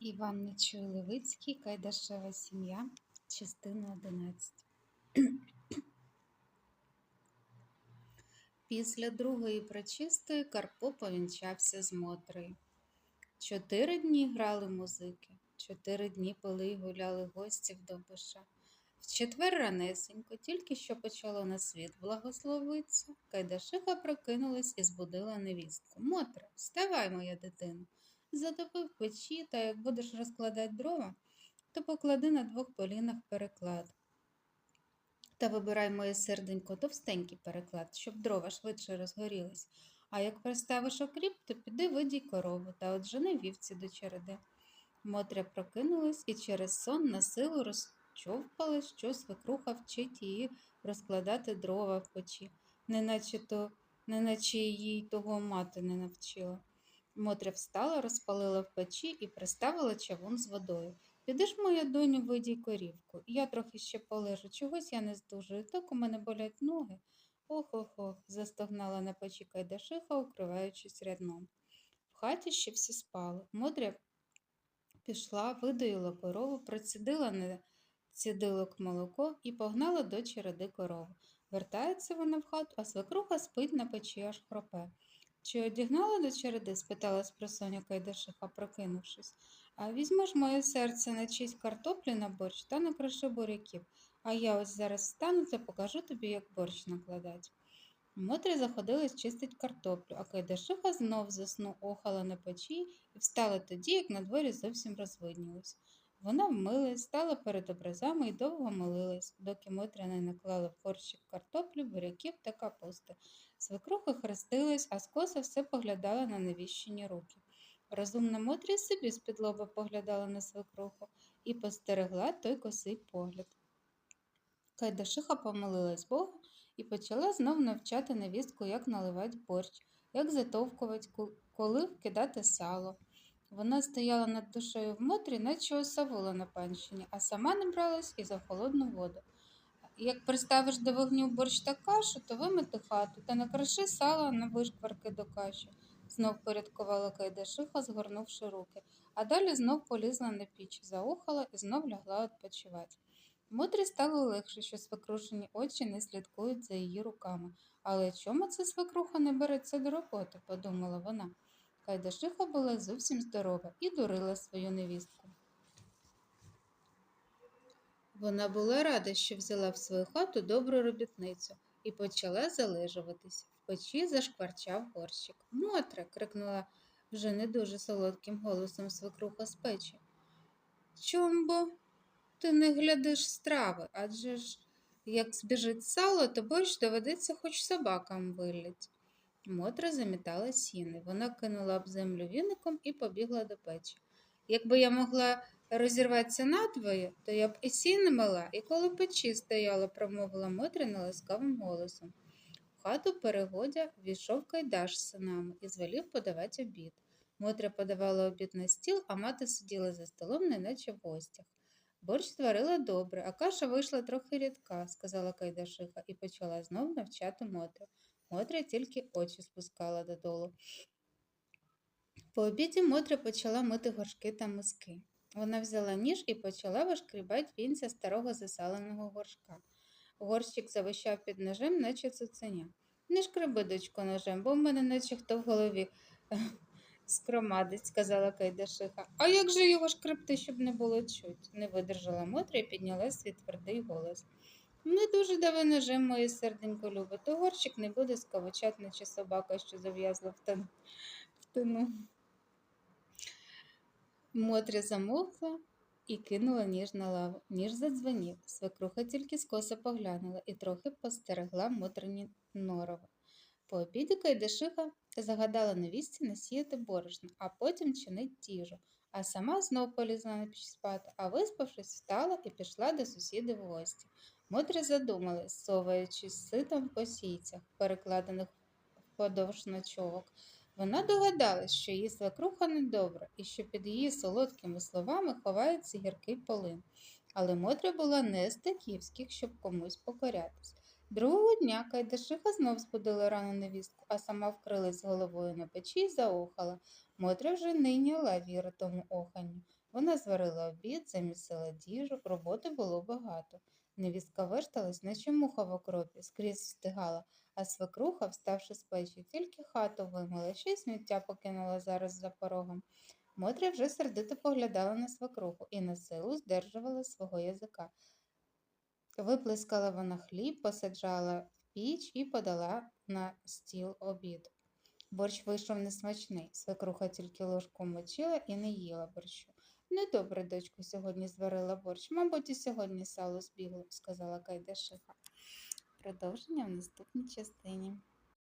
Іван Нечуй Левицький, Кайдашева сім'я, частина 11. Після другої прочистої Карпо повінчався з Мотрею. Чотири дні грали музики, чотири дні пили й гуляли гості в Добиша. В четвер ранесенько, тільки що почало на світ благословитися, Кайдашиха прокинулась і збудила невістку. Мотре, вставай, моя Затопив печі, та як будеш розкладати дрова, то поклади на двох полінах переклад. Та вибирай моє серденько товстенький переклад, щоб дрова швидше розгорілись. А як приставиш окріп, то піди видій корову та отжени вівці до череди. Мотря прокинулась і через сон на силу розчовпала, що свекруха вчить її розкладати дрова в печі, неначе, то, неначе їй того мати не навчила. Мотря встала, розпалила в печі і приставила чавун з водою. Підеш, моя доню, видій корівку. Я трохи ще полежу, чогось я не здужую, так у мене болять ноги. Ох ох ох, застогнала на печі Кайдашиха, укриваючись рядном. В хаті ще всі спали. Мотря пішла, видоїла корову, процідила на цідилок молоко і погнала до череди корову. Вертається вона в хату, а свекруха спить на печі, аж хропе. Чи одігнала до череди? спитала спросоня Кайдашиха, прокинувшись. А візьмеш моє серце на честь картоплі на борщ та накриши буряків, а я ось зараз встану та покажу тобі, як борщ накладать. Мотря заходилась чистить картоплю, а Кайдашиха знов засну охала на печі і встала тоді, як на дворі зовсім розвиднілось. Вона вмилась, стала перед образами і довго молилась, доки Мотря не наклала в горщик картоплю, буряків та капусти. Свекруха хрестилась, а скоса все поглядала на навіщені руки. Розумна Мотря собі з-під поглядала на свекруху і постерегла той косий погляд. Кайдашиха помолилась Богу і почала знов навчати невістку, як наливати борщ, як затовкувати, коли вкидати сало. Вона стояла над душею в Мотрі, наче осавула на панщині, а сама не бралась і за холодну воду. Як приставиш до вогню борщ та кашу, то вимити хату та накриши сала на вишкварки до каші, знов порядкувала Кайдашиха, згорнувши руки, а далі знов полізла на піч, заохала і знов лягла відпочивати. Мотрі стало легше, що свекрушені очі не слідкують за її руками. Але чому це свекруха не береться до роботи? подумала вона. Кайдашиха була зовсім здорова і дурила свою невістку. Вона була рада, що взяла в свою хату добру робітницю і почала залежуватись. В печі зашкварчав горщик. Мотре. крикнула вже не дуже солодким голосом свекруха з печі. Чом бо ти не глядиш страви, адже ж як збіжить сало, то борщ доведеться хоч собакам вилять. Мотра замітала сіни. Вона кинула об землю віником і побігла до печі. Якби я могла розірватися надвоє, то я б і сіни мала, і коло печі стояла, промовила Мотря неласкавим голосом. В хату перегодя війшов Кайдаш з синами і звелів подавати обід. Мотря подавала обід на стіл, а мати сиділа за столом, неначе в гостях. Борщ зварила добре, а каша вийшла трохи рідка, сказала Кайдашиха і почала знов навчати Мотрю. Мотря тільки очі спускала додолу. По обіді Мотря почала мити горшки та миски. Вона взяла ніж і почала вишкрібати вінця старого засаленого горшка. Горщик завищав під ножем, наче цуценя. Не шкреби, дочко, ножем, бо в мене наче хто в голові скромадить, сказала Кайдашиха. А як же його шкребти, щоб не було чуть? не видержала Мотря і підняла свій твердий голос. Не дуже дави ножем, моє серденько любе, то горщик не буде скавучать, наче собака, що зав'язла в тину. Мотря замовкла і кинула ніж на лаву. Ніж задзвонів. Свекруха тільки скоса поглянула і трохи постерегла Мотрині норове. По обіді Кайдашиха загадала невістці насіяти борошно, а потім чинить тіжу, а сама знов полізла на піч спати, а виспавшись, встала і пішла до сусідів в гості. Мотря задумалась, соваючись ситом по сійцях, перекладених вподовж ночовок. Вона догадалась, що її свекруха недобра і що під її солодкими словами ховається гіркий полин. Але Мотря була не з таківських, щоб комусь покорятись. Другого дня Кайдашиха знов збудила рану невістку, а сама вкрилась головою на печі й заохала. Мотря вже не йняла віри тому оханню. Вона зварила обід, замісила діжу, роботи було багато. Невістка вешталась, наче муха в окропі, скрізь встигала, а свекруха, вставши з печі, тільки хату вимила, ще й сміття покинула зараз за порогом. Мотря вже сердито поглядала на свекруху і на силу здержувала свого язика. Виплескала вона хліб, посаджала в піч і подала на стіл обід. Борщ вийшов несмачний. Свекруха тільки ложку мочила і не їла борщу. Недобре, дочку, сьогодні зварила борщ. Мабуть, і сьогодні сало збігло, сказала Кайдашиха. Продовження в наступній частині.